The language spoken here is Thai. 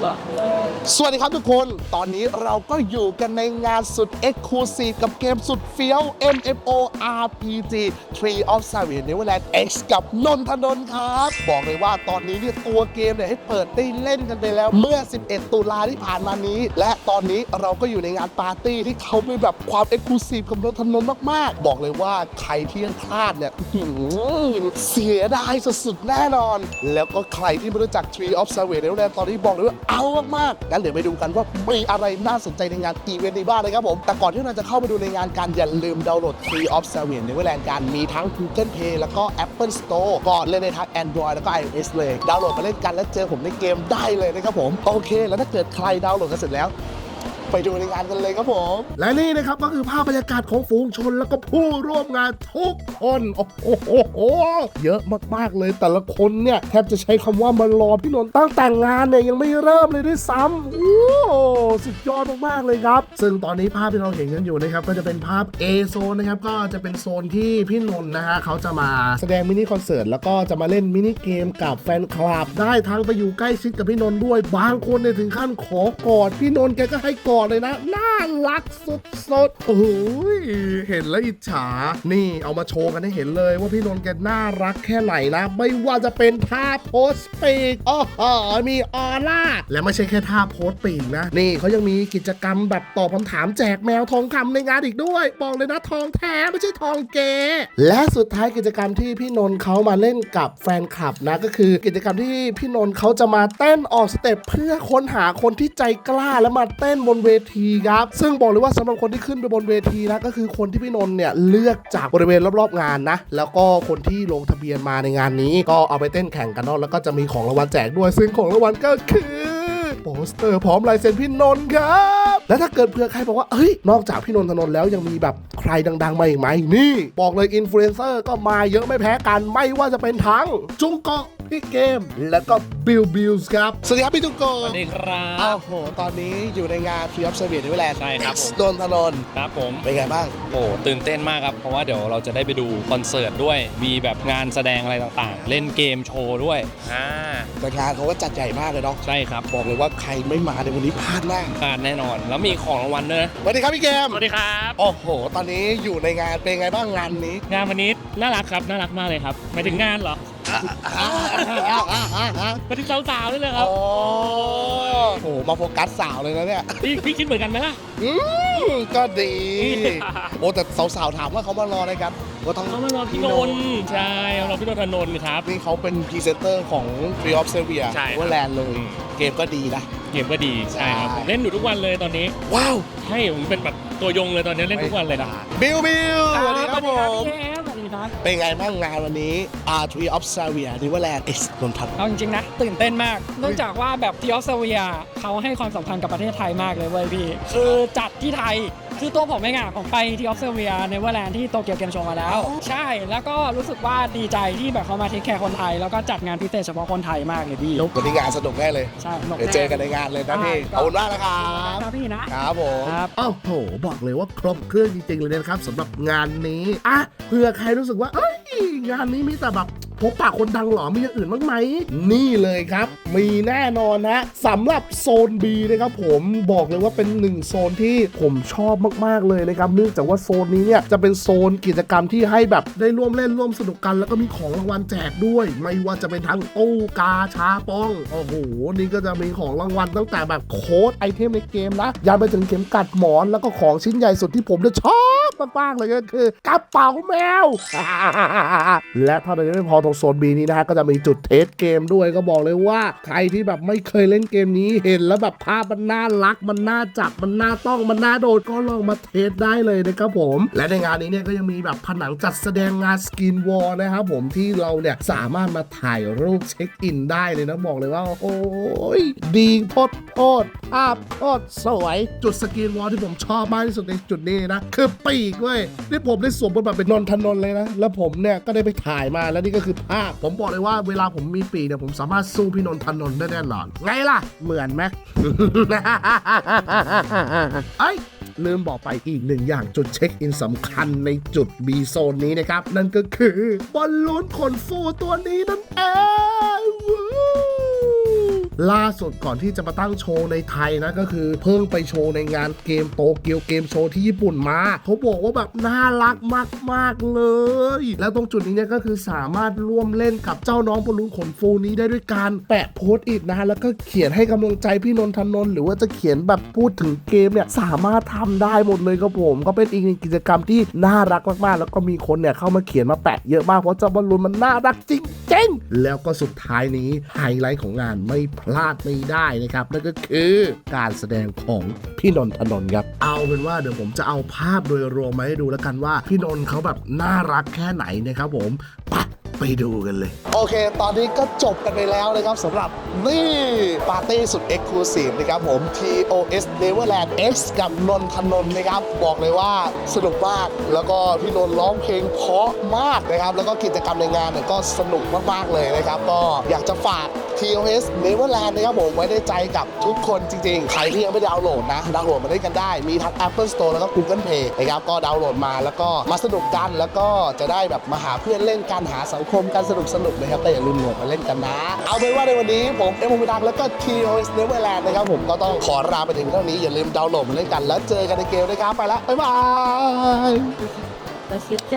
เหรอ สวัสดีครับทุกคน ตอนนี้เราก็อยู่กันในงานสุด Exclusive กับเกมสุดเฟี้ยว MMO RPG Tree of Savage Neverland X กับนนทนนท์ครับ บอกเลยว่าตอนนี้เนี่ยตัวเกมเนี่ยให้เปิดได้เล่นกันไปแล้ว เมื่อ 11 ตุลาที่ผ่านมานี้ และตอนนี้เราก็อยู่ในงานปาร์ตี้ที่เขามีแบบความ Exclusive กับนนทนนท์มากๆ บอกเลยว่าใครที่ยังพลาดเนี่ยเสียดายสุดๆแน่นอน แล้วก็ใครที่ไม่รู้จัก Tree of Savage Neverland ตอนนี้บอกเลยว่าเอามากๆงั้นเดี๋ยวไปดูกันว่ามีอะไรน่าสนใจในงานอีเวนต์นี้บ้างเลยครับผม แต่ก่อนที่เราจะเข้าไปดูในงานกันอย่าลืมดาวน์โหลด Tree of Savage Neverland กันมีทั้ง Google Play แล้วก็ Apple Store ก่อนเลยนในทั้ง Android แล้วก็ iOS เลย ดาวน์โหลดมาเล่นกันแล้วเจอผมในเกมได้เลยนะครับผม โอเค แล้วถ้าเกิดใครดาวน์โหลดกันเสร็จแล้ว ไปดูในงานกันเลยครับผม และนี่นะครับก็คือภาพบรรยากาศของฝูงชนแล้วก็ผู้ร่วมงานทุกคน โอ้โหเยอะมากๆเลยแต่ละคนเนี่ย แทบจะใช้คำว่ามารอพี่นนท์ตั้งแต่งานเนี่ยยังไม่เริ่มเลยด้วยซ้ำโอ้สุดยอดมากๆเลยครับ ซึ่งตอนนี้ภาพที่เราเห็นกันอยู่นะครับก็จะเป็นภาพ A โซนนะครับก็จะเป็นโซนที่พี่นนท์นะฮะเขาจะมาแสดงมินิคอนเสิร์ตแล้วก็จะมาเล่นมินิเกมกับแฟนคลับได้ทั้งไปอยู่ใกล้ชิดกับพี่นนท์ด้วยบางคนเนี่ยถึงขั้นขอกอดพี่นนท์แกก็ให้กอดอกเลยนะ น่ารักสุดๆโอ้โหเห็นแล้วอิจฉา นี่เอามาโชว์กันให้เห็นเลยว่าพี่นนท์แกน่ารักแค่ไหนนะ ไม่ว่าจะเป็นท่าโพสต์ปีกโอ้โหมีออร่า และไม่ใช่แค่ท่าโพสต์ปีกนะ นี่เขายังมีกิจกรรมแบบตอบคำถามแจกแมวทองคำในงานอีกด้วย บอกเลยนะทองแท้ไม่ใช่ทองเก และสุดท้ายกิจกรรมที่พี่นนท์เขามาเล่นกับแฟนคลับนะก็คือกิจกรรมที่พี่นนท์เขาจะมาเต้นออกสเต็ปเพื่อค้นหาคนที่ใจกล้าแล้วมาเต้นบนเวทีครับ ซึ่งบอกเลยว่าสำหรับคนที่ขึ้นไปบนเวทีนะก็คือคนที่พี่นนท์เนี่ยเลือกจากบริเวณรอบๆงานนะ แล้วก็คนที่ลงทะเบียนมาในงานนี้ ก็เอาไปเต้นแข่งกันเนาะแล้วก็จะมีของรางวัลแจกด้วย ซึ่งของรางวัลก็คือ โปสเตอร์พร้อมลายเซ็นพี่นนท์ครับ และถ้าเกิดเผื่อใครบอกว่าเฮ้ย นอกจากพี่นนทนนท์แล้วยังมีแบบใครดัง ๆ มาอีกไหมนี่ บอกเลยอินฟลูเอนเซอร์ก็มาเยอะไม่แพ้กันไม่ว่าจะเป็นทั้งจุงกอกพี่เกม แล้วก็บิลบิลส์ครับ สวัสดีครับพี่จุงกอสกวัสดีครัอ้าบวโห ตอนนี้อยู่ในงานฟรีออฟเซอร์วิสในเวลาใช่ครับผมนนทนนท์ครับผมเป็นไงบ้างโอ้ตื่นเต้นมากครับ เพราะว่าเดี๋ยวเราจะได้ไปดูคอนเสิร์ตด้วยมีแบบงานแสดงอะไรต่างๆ เล่นเกมโชว์ด้วยอ่าแต่งานเขาก็จัดใหญ่มากเลยเนาะใช่ครับบอกเลยว่าใครไม่มาในวันนี้พลาดมากการแน่นอน แล้วมีของรางวัลด้วยนะสวัสดีครับพี่เกมสวัสดีครับ โอ้โห ตอนนี้อยู่ในงานเป็นไงบ้างงานนี้ งานวันนี้น่ารักครับ น่ารักมากเลยครับหมายถึงงานเหรอห มายถึงสาวๆนี่เลยครับ โอ้โหมาโฟกัสสาวเลยนะเนี่ยพี่พี่คิดเหมือนกันไหมล่ะ อืมก็ดี โอ้แต่สาวๆถามว่าเขามารออะไรกันก็ต้องเขามารอพี่นนท์ใช่มารอพี่นนท์ธนนท์ครับ นี่เขาเป็นพรีเซนเตอร์ของ Free of Serbia ใช่ครับว่าแลนด์เลยอืมเกมก็ดีนะ เกมก็ดีใช่ครับใช่ ผมเล่นอยู่ทุกวันเลยตอนนี้ ว้าวใช่ผมเป็นแบบตัวยงเลยตอนนี้เล่นทุกวันเลยนะบิวบิวสวัสดีครับผม พี่แอ มสวัสดีครับเป็นไงบ้างงานวันนี้ R Tree of Serbia ที่ว่าแลนด์ X นนทันเอาจริงๆนะ ตื่นเต้นมาก เนื่องจากว่าแบบทีออสเตรเลียเขาให้ความสำคัญกับประเทศไทยมากเลยเว้ยพี่ คือจัดที่ไทย คือตัวผมเองอะผมไปที่ออสเตรเลียในเวอร์แลนด์ที่โตเกียวเกมโชว์มาแล้ว ใช่แล้วก็รู้สึกว่าดีใจที่แบบเขามาเทคแคร์คนไทย แล้วก็จัดงานพิเศษเฉพาะคนไทยมากเลยพี่วันนี้งานสนุกแน่เลย ใช่สนุกเดี๋ยวเจอกันในงานเลยนะพี่ขอบคุณมากนะครับครับพี่นะครับผมครับอ้าวโหบอกเลยว่าครบเครื่องจริงๆเลยนะครับสำหรับงานนี้อะเผื่อใครรู้สึกว่าเอ้ยงานนี้มีแต่แบบ พบปะคนดังหรอมีอย่างอื่นบ้างไหม นี่เลยครับ มีแน่นอนนะสำหรับโซน B นะครับผมบอกเลยว่าเป็นหนึ่งโซนที่ผมชอบมากๆเลยนะครับเนื่องจากว่าโซนนี้เนี่ยจะเป็นโซนกิจกรรมที่ให้แบบได้ร่วมเล่นร่วมสนุกกัน แล้วก็มีของรางวัลแจกด้วย ไม่ว่าจะเป็นทั้งตู้กาชาป้องโอ้โหนี่ก็จะมีของรางวัลตั้งแต่แบบโค้ดไอเทมในเกมนะยันไปถึงเข็มกัดหมอนแล้วก็ของชิ้นใหญ่สุดที่ผมเนี่ยชอบ มากๆเลยก็คือกระเป๋าแมว และเท่านั้นยังไม่พอตรงโซน B นี้นะฮะก็จะมีจุดเทสเกมด้วยก็บอกเลยว่าใครที่แบบไม่เคยเล่นเกมนี้เห็นแล้วแบบภาพมันน่ารักมันน่าจับมันน่าต้องมันน่าโดดก็ลองมาเทสได้เลยนะครับผม และในงานนี้เนี่ยก็ยังมีแบบผนังจัดแสดงงานสกินวอลนะครับผมที่เราเนี่ยสามารถมาถ่ายรูปเช็คอินได้เลยนะบอกเลยว่าโอ้ยดีโพดโพดภาพโพดสวย จุดสกินวอลที่ผมชอบมากที่สุดในจุดนี้นะ คือปีกเว้ยที่ผมได้สวมบทบาทเป็นนนทนนเลยนะ แล้วผมเนี่ยก็ได้ไปถ่ายมาแล้วนี่ก็คือภาพ ผมบอกเลยว่าเวลาผมมีปีกเนี่ยผมสามารถสู้พี่นนทนนได้แน่นอน ไงล่ะ เหมือนไหมไอ้ลืมบอกไปอีกหนึ่งอย่างจุดเช็คอินสำคัญในจุด B โซนนี้นะครับ นั่นก็คือบอลลูนขนฟูตัวนี้นั่นเองวู้ ล่าสุดก่อนที่จะมาตั้งโชว์ในไทยนะก็คือเพิ่งไปโชว์ในงานเกมโตเกียวเกมโชว์ที่ญี่ปุ่นมาเขาบอกว่าแบบน่ารักมาก ๆ เลย แล้วตรงจุดนี้เนี่ยก็คือสามารถร่วมเล่นกับเจ้าน้องบอลลูนขนฟูนี้ได้ด้วยการแปะโพสต์อิทนะฮะแล้วก็เขียนให้กำลังใจพี่นนทนนท์หรือว่าจะเขียนแบบพูดถึงเกมเนี่ยสามารถทำได้หมดเลยครับผม ก็เป็นอีกหนึ่งกิจกรรมที่น่ารักมากๆ แล้วก็มีคนเนี่ยเข้ามาเขียนมาแปะเยอะมากเพราะเจ้าบอลลูนมันน่ารักจริง ๆแล้วก็สุดท้ายนี้ไฮไลท์ของงานไม่พลาดไม่ได้นะครับ นั่นก็คือการแสดงของพี่นนทนนท์ครับ เอาเป็นว่าเดี๋ยวผมจะเอาภาพโดยรวมมาให้ดูแล้วกันว่าพี่นนท์เขาแบบน่ารักแค่ไหนนะครับผมไป ไปดูกันเลย โอเค ตอนนี้ก็จบกันไปแล้วนะครับสำหรับนี่ ปาร์ตี้สุด Exclusive นะครับผม TOS Neverland X กับนนทนนท์นะครับ บอกเลยว่าสนุกมาก แล้วก็พี่นนท์ร้องเพลงเพราะมากนะครับ แล้วก็กิจกรรมในงานเนี่ยก็สนุกมากๆเลยนะครับ ก็อยากจะฝาก TOS Neverland นะครับผมไว้ในใจกับทุกคนจริงๆ ใครที่ยังไม่ดาวน์โหลดนะ ดาวน์โหลดมาได้กันได้ มีทั้ง Apple Store แล้วก็ Google Play นะครับก็ดาวน์โหลดมาแล้วก็มาสนุกกันแล้วก็จะได้แบบมาหาเพื่อนเล่นการหาสังคมการสนุกสนุกนะครับแต่อย่าลืมโหลดมาเล่นกันนะ เอาเป็นว่าในวันนี้ผมเอ็มบูดังแล้วก็ TOS Neverland นะครับผมก็ต้องขอลาไปถึงเท่านี้อย่าลืมดาวน์โหลดมาเล่นกันแล้วเจอกันในเกมนะครับไปละบ๊ายบาย Gracias.